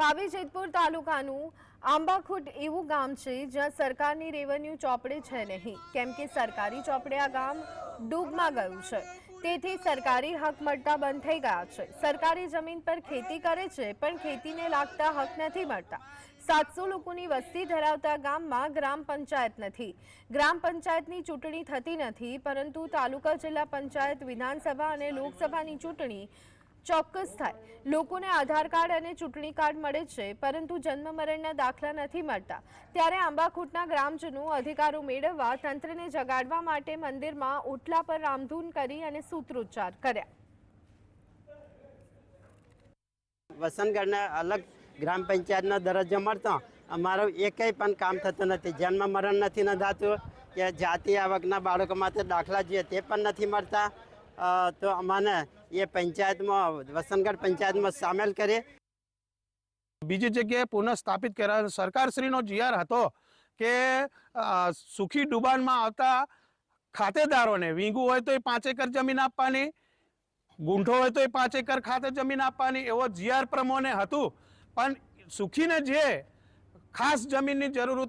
પાવી જેતપુર તાલુકાનું આંબાખુટ એવું ગામ છે, જ્યાં સરકારની રેવન્યુ ચોપડે છે નહીં. કેમ કે સરકારી ચોપડે આ ગામ ડૂબમાં ગયું છે. તેથી સરકારી હક મળતા બંધ થઈ ગયા છે. સરકારી જમીન પર ખેતી કરે છે, પણ ખેતીને લાગતા હક નથી મળતા. સાતસો લોકોની વસ્તી ધરાવતા ગામમાં ગ્રામ પંચાયત નથી. ગ્રામ પંચાયતની ચૂંટણી થતી નથી, પરંતુ તાલુકા જિલ્લા પંચાયત વિધાનસભા અને લોકસભાની ચૂંટણી ચોક્કસ થાય. લોકોને આધાર કાર્ડ અને ચૂંટણી કાર્ડ મળે છે, પરંતુ જન્મ મરણના દાખલા નથી મળતા. ત્યારે આંબાખૂટના ગ્રામજનો અધિકારો મેળવવા, તંત્રને જગાડવા માટે મંદિરમાં ઓટલા પર રામધૂન કરી અને સૂત્રોચ્ચાર કર્યા. વસંતગઢને અલગ ગ્રામ પંચાયતનો દરજ્જો મળતો. અમારું એકેય પણ કામ થતું નથી. જન્મ મરણ નથી નોંધાતું કે જાતિ આવકના બાળકો માટે દાખલા જોઈએ તે પણ નથી મળતા. તો અમને એ પંચાયતમાં વસનગઢ પંચાયતમાં સામેલ કરીએ બીજી જગ્યાએ પુનઃસ્થાપિત કર્યા સરકારશ્રીનો જીઆર હતો કે સુખી ડુબાણમાં આવતા ખાતેદારોને વીંગું હોય તો એ પાંચ એકર જમીન આપવાની, ગુંઠો હોય તો એ પાંચ એકર ખાતે જમીન આપવાની એવો જીઆર પ્રમોને હતું. પણ સુખીને જે ખાસ જમીનની જરૂર